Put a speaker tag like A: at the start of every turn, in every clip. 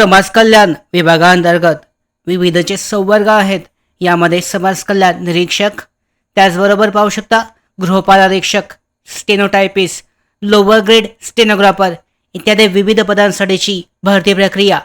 A: समाज कल्याण विभागांतर्गत विविधचे संवर्ग आहेत. यामध्ये समाज कल्याण निरीक्षक त्याचबरोबर पाहू शकता गृहपाल अधीक्षक स्टेनोटायपिस्ट लोअर ग्रेड स्टेनोग्राफर इत्यादी विविध पदांसाठीची भरती प्रक्रिया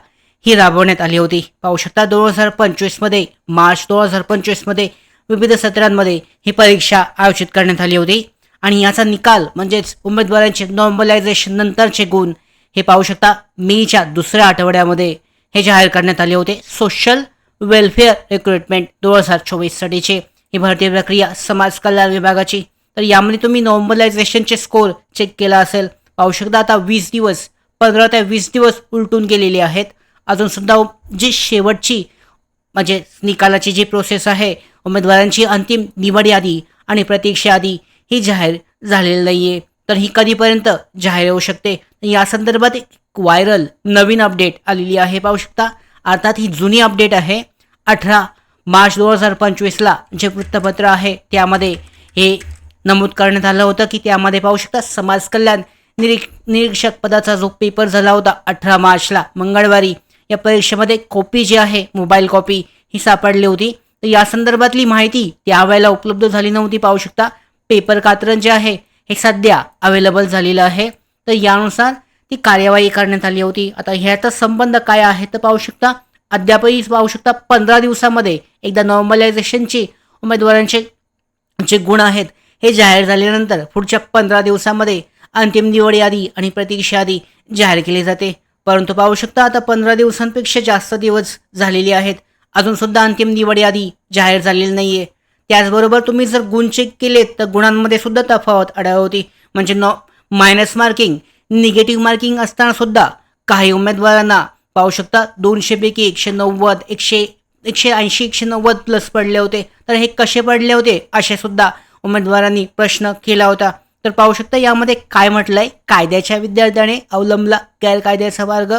A: ही राबवण्यात आली होती. पाहू शकता दोन हजार पंचवीसमध्ये मार्च दोन हजार पंचवीसमध्ये विविध सत्रांमध्ये ही परीक्षा आयोजित करण्यात आली होती. आणि याचा निकाल म्हणजेच उमेदवारांचे नॉर्मलायझेशन नंतरचे गुण हे पाहू शकता मेच्या दुसऱ्या आठवड्यामध्ये हे जाहीर करण्यात आले होते. सोशल वेलफेअर रिक्रुटमेंट दोन हजार चोवीससाठीचे ही भरती प्रक्रिया समाज कल्याण विभागाची. तर यामध्ये तुम्ही नॉर्मलायझेशनचे स्कोर चेक केला असेल. पाहू शकता आता वीस दिवस पंधरा ते वीस दिवस उलटून गेलेले आहेत. अजून सुद्धा जी शेवटची म्हणजे निकालाची जी प्रोसेस आहे उमेदवारांची अंतिम निवड यादी आणि प्रतीक्षा यादी ही जाहीर झालेली नाही आहे तर ही कधीपर्यंत जाहीर होऊ शकते? या संदर्भात एक व्हायरल नवीन अपडेट आलेली आहे पाहू शकता. अर्थात ही जुनी अपडेट आहे. अठरा मार्च दोन हजार पंचवीसला जे वृत्तपत्र आहे त्यामध्ये हे नमूद करण्यात आलं होतं की त्यामध्ये पाहू शकता समाज कल्याण निरीक निरीक्षक पदाचा जो पेपर झाला होता अठरा मार्चला मंगळवारी या परीक्षेमध्ये कॉपी जी आहे मोबाईल कॉपी ही सापडली होती. तर या संदर्भातली माहिती त्यावेळेला उपलब्ध झाली नव्हती पाहू शकता. पेपर कात्रण जे आहे हे सध्या अवेलेबल झालेलं आहे. तर यानुसार ती कार्यवाही करण्यात आली होती. आता ह्याचा संबंध काय आहे तर पाहू शकता. अद्यापही पाहू शकता पंधरा दिवसामध्ये एकदा नॉर्मलायझेशनची उमेदवारांचे जे गुण आहेत हे जाहीर झाल्यानंतर पुढच्या पंधरा दिवसामध्ये अंतिम निवड यादी आणि प्रतीक्षा यादी जाहीर केली जाते. परंतु पाहू शकता आता पंधरा दिवसांपेक्षा जास्त दिवस झालेले आहेत. अजूनसुद्धा अंतिम निवड यादी जाहीर झालेली नाही आहे त्याचबरोबर तुम्ही जर गुण चेक केलेत तर गुणांमध्ये सुद्धा तफावत आढळवती होती म्हणजे नॉ मायनस मार्किंग निगेटिव्ह मार्किंग असताना सुद्धा काही उमेदवारांना पाहू शकता दोनशेपैकी एकशे नव्वद एकशे एकशे ऐंशी एकशे नव्वद प्लस पडले होते. तर हे कसे पडले होते? असे सुद्धा उमेदवारांनी प्रश्न केला होता. तर पाहू शकता यामध्ये काय म्हटलंय? कायद्याच्या विद्यार्थ्याने अवलंबला गैरकायद्याचा मार्ग.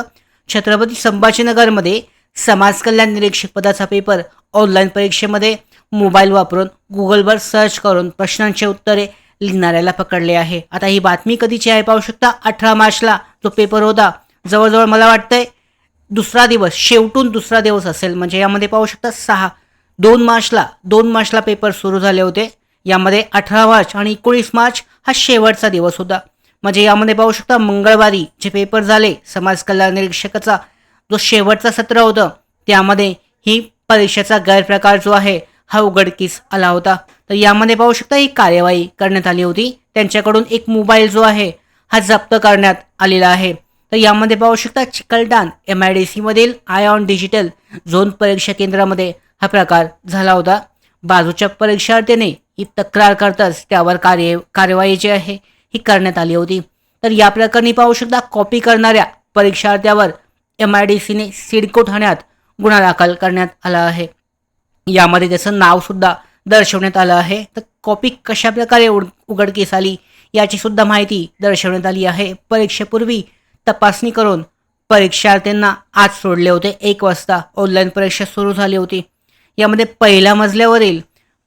A: छत्रपती संभाजीनगरमध्ये समाज कल्याण निरीक्षक पदाचा पेपर ऑनलाईन परीक्षेमध्ये मोबाईल वापरून गुगलवर सर्च करून प्रश्नांची उत्तरे लिहिणाऱ्याला पकडले आहे. आता ही बातमी कधीची आहे पाहू शकता? अठरा मार्चला जो पेपर होता जवळजवळ मला वाटतंय दुसरा दिवस शेवटून दुसरा दिवस असेल. म्हणजे यामध्ये पाहू शकता सहा दोन मार्चला दोन मार्चला पेपर सुरू झाले होते. यामध्ये अठरा मार्च आणि एकोणीस मार्च हा शेवटचा दिवस होता. म्हणजे यामध्ये पाहू शकता मंगळवारी जे पेपर झाले समाज कल्याण निरीक्षकाचा जो शेवटचा सत्र होतं त्यामध्ये ही परीक्षेचा गैरप्रकार जो आहे हा उघडकीस आला होता. तर यामध्ये पाहू शकता ही कार्यवाही करण्यात आली होती. त्यांच्याकडून एक मोबाईल जो आहे हा जप्त करण्यात आलेला आहे. तर यामध्ये पाहू शकता चिकलडान एम आय डी सीमधील आयॉन डिजिटल झोन परीक्षा केंद्रामध्ये हा प्रकार झाला होता. बाजूच्या परीक्षार्थीने ही तक्रार करताच त्यावर कार्य कार्यवाही जी आहे ही करण्यात आली होती. तर या प्रकरणी पाहू शकता कॉपी करणाऱ्या परीक्षार्थ्यावर एम आय डी सीने सिडको ठाण्यात गुन्हा दाखल करण्यात आला आहे. यामध्ये त्याचं नावसुद्धा दर्शवण्यात आलं आहे. तर कॉपी कशा प्रकारे उड उघडकीस आली याची सुद्धा माहिती दर्शवण्यात आली आहे. परीक्षेपूर्वी तपासणी करून परीक्षार्थींना आज सोडले होते. एक वाजता ऑनलाईन परीक्षा सुरू झाली होती. यामध्ये पहिल्या मजल्यावरील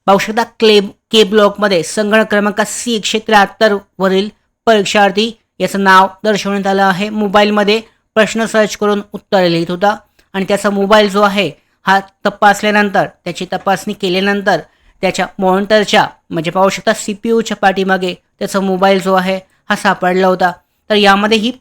A: औषधा क्लेब के ब्लॉकमध्ये संगणक क्रमांक सी एकशे त्र्याहत्तर वरील परीक्षार्थी याचं नाव दर्शवण्यात आलं आहे. मोबाईलमध्ये प्रश्न सर्च करून उत्तर लिहित होता. आणि त्याचा मोबाईल जो आहे हा तपासल्यानंतर त्याची तपासणी केल्यानंतर त्याच्या मॉनिटरच्या म्हणजे पाहू शकता सी पी यूच्या पाठीमागे त्याचा मोबाईल जो आहे हा सापडला होता. तर यामध्ये ही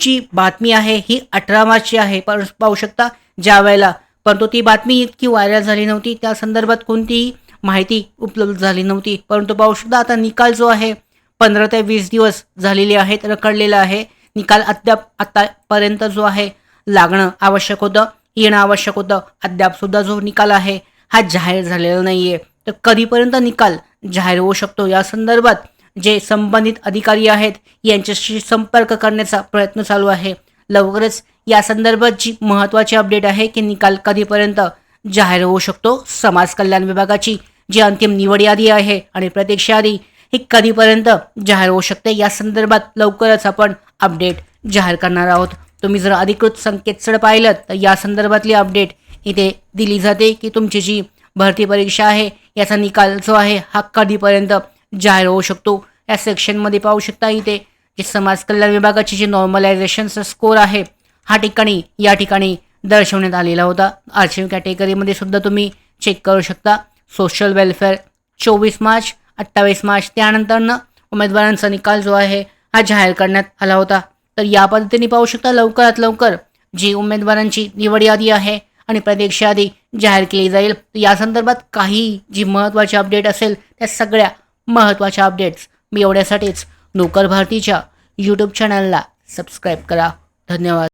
A: जी बातमी आहे ही अठरा मार्चची आहे. पर पाहू शकता ज्या वेळेला परंतु ती बातमी इतकी व्हायरल झाली नव्हती त्या संदर्भात कोणतीही माहिती उपलब्ध झाली नव्हती. परंतु पाहू शकता आता निकाल जो आहे पंधरा ते वीस दिवस झालेले आहेत रखडलेला आहे. निकाल अद्याप आतापर्यंत जो आहे लागणं आवश्यक होतं. येणं आवश्यक होतं. अद्याप सुद्धा जो निकाल आहे हा जाहीर झालेला नाही आहे तर कधीपर्यंत निकाल जाहीर होऊ शकतो? या संदर्भात जे संबंधित अधिकारी आहेत यांच्याशी संपर्क करण्याचा प्रयत्न चालू आहे. लवकरच या संदर्भात जी महत्त्वाची अपडेट आहे की निकाल कधीपर्यंत जाहीर होऊ शकतो? समाज कल्याण विभागाची जी अंतिम निवड यादी आहे आणि प्रतीक्षा यादी ही कधीपर्यंत जाहीर होऊ शकते? या संदर्भात लवकरच आपण अपडेट जाहीर करणार आहोत. तुम्ही जर अधिकृत संकेतस्थळ पाहिलं तर या संदर्भातली अपडेट इथे दिली जाते की तुमची जी भरती परीक्षा आहे याचा निकाल जो आहे हा कधीपर्यंत जाहीर होऊ शकतो? या सेक्शनमध्ये पाहू शकता इथे जे समाज कल्याण विभागाची जी नॉर्मलायझेशनचा स्कोर आहे हा ठिकाणी या ठिकाणी दर्शवण्यात आलेला होता. आर्चिव्ह कॅटेगरीमध्ये सुद्धा तुम्ही चेक करू शकता. सोशल वेलफेअर चोवीस मार्च अठ्ठावीस मार्च त्यानंतरनं उमेदवारांचा निकाल जो आहे हा जाहीर करण्यात आला होता. तर या पद्धतीने पाहू शकता लवकरात लवकर जी उमेदवारांची निवड यादी आहे आणि प्रत्यक्ष यादी जाहीर केली जाईल. या संदर्भात काही जी महत्त्वाची अपडेट असेल त्या सगळ्या महत्त्वाच्या अपडेट्स मी एवढ्यासाठीच नोकर भारतीच्या यूट्यूब चॅनलला सबस्क्राईब करा. धन्यवाद.